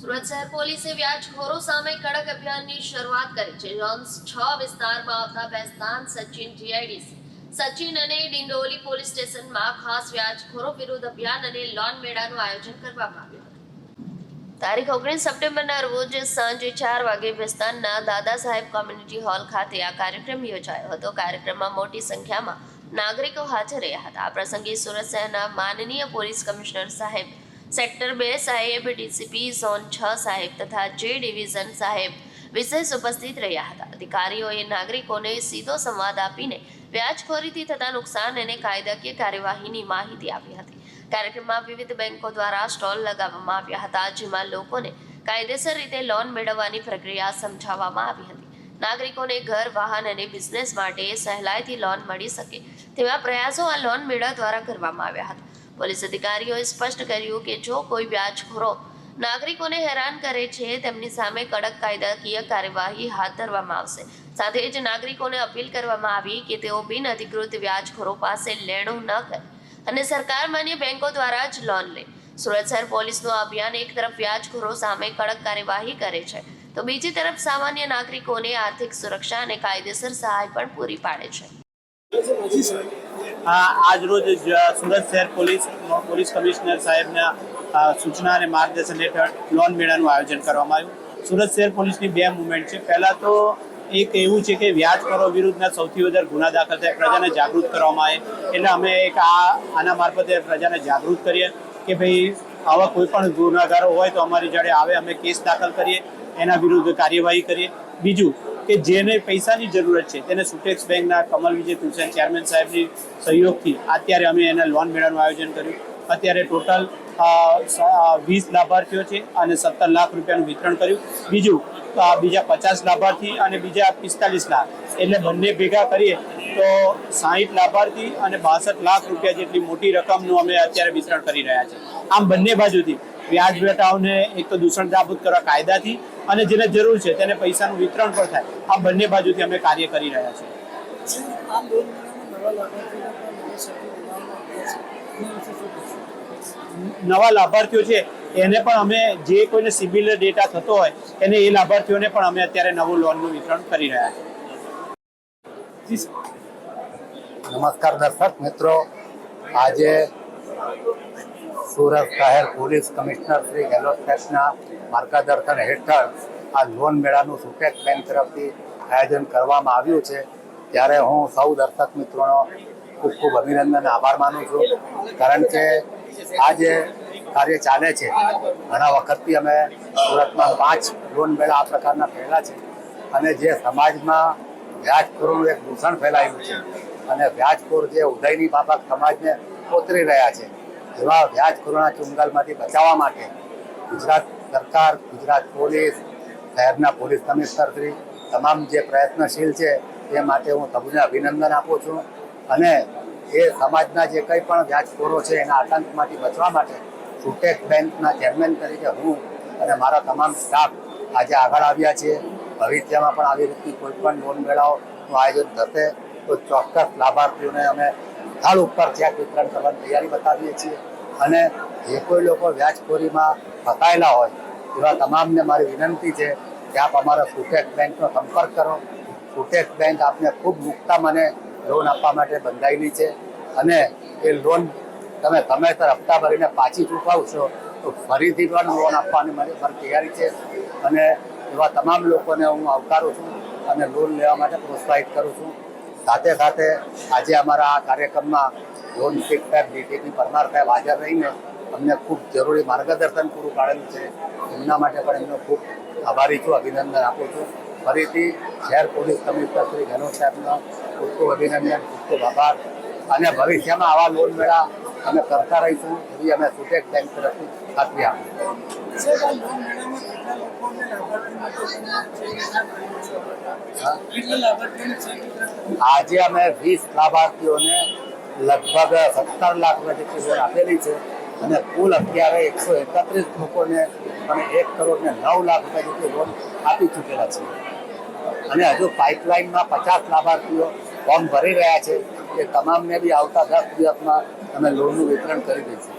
સુરત શહેર પોલીસે વ્યાજખોરો સામે કડક અભિયાનની શરૂઆત કરી છે. ઝોન્સ છ વિસ્તારમાં આવતા બેસ્તાન સચિન જીઆઈડીસી સચિન અને ડિંડોલી પોલીસ સ્ટેશનમાં ખાસ વ્યાજખોરો વિરુદ્ધ અભિયાન અને લોન મેળાનું આયોજન કરવામાં આવ્યું તારીખ ઓગણીસ સપ્ટેમ્બરના રોજ સાંજે ચાર વાગે વિસ્તારના દાદા સાહેબ કોમ્યુનિટી હોલ ખાતે આ કાર્યક્રમ યોજાયો હતો. કાર્યક્રમમાં મોટી સંખ્યામાં નાગરિકો હાજર રહ્યા હતા. આ પ્રસંગે સુરત શહેરના માનનીય પોલીસ કમિશનર સાહેબ સેક્ટર બે સાહેબ, ડીસીપી ઝોન છ સાહેબ તથા જે ડિવિઝન સાહેબ વિશેષ ઉપસ્થિત રહ્યા હતા. અધિકારીઓએ નાગરિકોને સીધો સંવાદ આપીને વ્યાજખોરીથી થતા નુકસાન અને કાયદાકીય કાર્યવાહીની માહિતી આપી હતી. કાર્યક્રમમાં વિવિધ બેંકો દ્વારા સ્ટોલ લગાવવામાં આવ્યા હતા, જેમાં લોકોને કાયદેસર રીતે લોન મેળવવાની પ્રક્રિયા સમજાવવામાં આવી હતી. નાગરિકોને ઘર, વાહન અને બિઝનેસ માટે સહેલાઈથી લોન મળી શકે તેવા પ્રયાસો આ લોન મેળા દ્વારા કરવામાં આવ્યા હતા. પોલીસ અધિકારીઓએ સ્પષ્ટ કર્યું કે જો કોઈ વ્યાજખોરો નાગરિકોને હેરાન કરે છે, તેમની સામે કડક કાયદાકીય કાર્યવાહી હાથ ધરવામાં આવશે. સાથે જ નાગરિકોને અપીલ કરવામાં આવી કે તેઓ બિન અધિકૃત વ્યાજખોરો પાસે લેણું ન કરે અને સરકાર માન્ય બેંકો દ્વારા જ લોન લે. સુરત શહેર પોલીસનું અભિયાન એક તરફ વ્યાજખોરો સામે કડક કાર્યવાહી કરે છે તો બીજી તરફ સામાન્ય નાગરિકોને આર્થિક સુરક્ષા અને કાયદેસર સહાય પણ પૂરી પાડે છે. આજ રોજ સુરત શહેર પોલીસ પોલીસ કમિશનર સાહેબના સૂચના અને માર્ગદર્શન હેઠળ લોન મેળાનું આયોજન કરવામાં આવ્યું. સુરત શહેર પોલીસની બે મુવમેન્ટ છે. પહેલાં તો એક એવું છે કે વ્યાજ કરો વિરુદ્ધના સૌથી વધારે ગુના દાખલ થાય, પ્રજાને જાગૃત કરવામાં આવે. એટલે અમે એક આ, આના મારફતે પ્રજાને જાગૃત કરીએ કે ભાઈ આવા કોઈ પણ ગુનાગારો હોય તો અમારી જોડે આવે, અમે કેસ દાખલ કરીએ. એના વિરુદ્ધ કાર્યવાહી કરીએ. બીજું કે જેને પૈસાની જરૂરત છે, તેને સુટેક્સ બેંકના કમલ વિજય તુલસેન ચેરમેન સાહેબની સહયોગથી અત્યારે અમે એના લોન મેળવવાનું આયોજન કર્યું. અત્યારે ટોટલ વીસ લાભાર્થીઓ છે અને સત્તર લાખ રૂપિયાનું વિતરણ કર્યું. બીજું બીજા પચાસ લાભાર્થી અને બીજા પિસ્તાલીસ લાખ. એટલે બંને ભેગા કરીએ તો સાહીઠ લાભાર્થી અને બાસઠ લાખ રૂપિયા જેટલી મોટી રકમનું અમે અત્યારે વિતરણ કરી રહ્યા છીએ. આમ બંને બાજુથી વ્યાજ બેટાઓને એક તો દૂષણ નાબૂદ કરવા કાયદાથી અને જેને જરૂર છે તેને પૈસાનું વિતરણ પણ થાય. આ બંને બાજુથી અમે કાર્ય કરી રહ્યા છીએ? નવા લાભાર્થીઓ છે, એને પણ અમે જે કોઈને સિબિલ ડેટા થતો હોય, એને એ લાભાર્થીઓને પણ અમે અત્યારે નવું લોનનું વિતરણ કરી રહ્યા છીએ. નમસ્કાર દર્શક મિત્રો. આજે સુરત શહેર પોલીસ કમિશનર શ્રી ગેહલોત સાહેબના માર્ગદર્શન હેઠળ આ લોન મેળાનું સુટેક બેંક તરફથી આયોજન કરવામાં આવ્યું છે. ત્યારે હું સૌ દર્શક મિત્રોનો ખૂબ ખૂબ અભિનંદન આભાર માનું છું. કારણ કે આ જે કાર્ય ચાલે છે, ઘણા વખતથી અમે સુરતમાં પાંચ લોન મેળા આ પ્રકારના થયેલા છે અને જે સમાજમાં વ્યાજખોરોનું એક દૂષણ ફેલાયું છે અને વ્યાજખોર જે ઉદયની બાબત સમાજને કોતરી રહ્યા છે એવા વ્યાજખોરોના ચુંગાલમાંથી બચાવવા માટે ગુજરાત સરકાર, ગુજરાત પોલીસ શહેરના પોલીસ કમિશનર શ્રી, તમામ જે પ્રયત્નશીલ છે એ માટે હું તમને અભિનંદન આપું છું અને એ સમાજના જે કંઈ પણ વ્યાજખોરો છે એના આતંકમાંથી બચવા માટે સુટેક બેંકના ચેરમેન તરીકે હું અને મારા તમામ સ્ટાફ આજે આગળ આવ્યા છીએ. ભવિષ્યમાં પણ આવી રીતની કોઈ પણ લોન મેળાઓનું આયોજન થશે તો ચોક્કસ લાભાર્થીઓને અમે સ્થળ ઉપર ચેક વિતરણ કરવાની તૈયારી બતાવીએ છીએ. અને જે કોઈ લોકો વ્યાજખોરીમાં ફસાયેલા હોય, એવા તમામને મારી વિનંતી છે કે આપ અમારા સુટેક બેંકનો સંપર્ક કરો. સુટેક બેંક આપને ખૂબ મુક્તા મને લોન આપવા માટે બંધાયેલી છે અને એ લોન તમે સમયસર હપ્તા ભરીને પાછી ચૂકવશો તો ફરીથી પણ લોન આપવાની મારી મારી તૈયારી છે અને એવા તમામ લોકોને હું આવકારું છું અને લોન લેવા માટે પ્રોત્સાહિત કરું છું. સાથે સાથે આજે અમારા આ કાર્યક્રમમાં લોન શીખ સાહેબ પરમાર સાહેબ હાજર રહીને અમને ખૂબ જરૂરી માર્ગદર્શન પૂરું પાડેલું છે. એમના માટે પણ એમનો ખૂબ આભારી છું અભિનંદન આપું છું. ફરીથી શહેર પોલીસ કમિશનર શ્રી ઘનોજ સાહેબનો ખૂબ ખૂબ અભિનંદન ખૂબ ખૂબ આભાર. અને ભવિષ્યમાં આવા લોન મેળા અમે કરતા રહીશું એવી અમે સુટેક બેંક તરફથી ખાતરી આપીશું? આજે અમે વીસ લાભાર્થીઓને લગભગ સત્તર લાખ જેટલી લોન આપેલી છે અને કુલ અત્યારે એકસો એકત્રીસ લોકોને અને એક કરોડ ને નવ લાખ રૂપિયા જેટલી લોન આપી ચૂકેલા છે. અને હજુ પાઇપલાઇનમાં પચાસ લાભાર્થીઓ ફોર્મ ભરી રહ્યા છે. એ તમામને બી આવતા દસ દિવસમાં અમે લોનનું વિતરણ કરી દઈશું.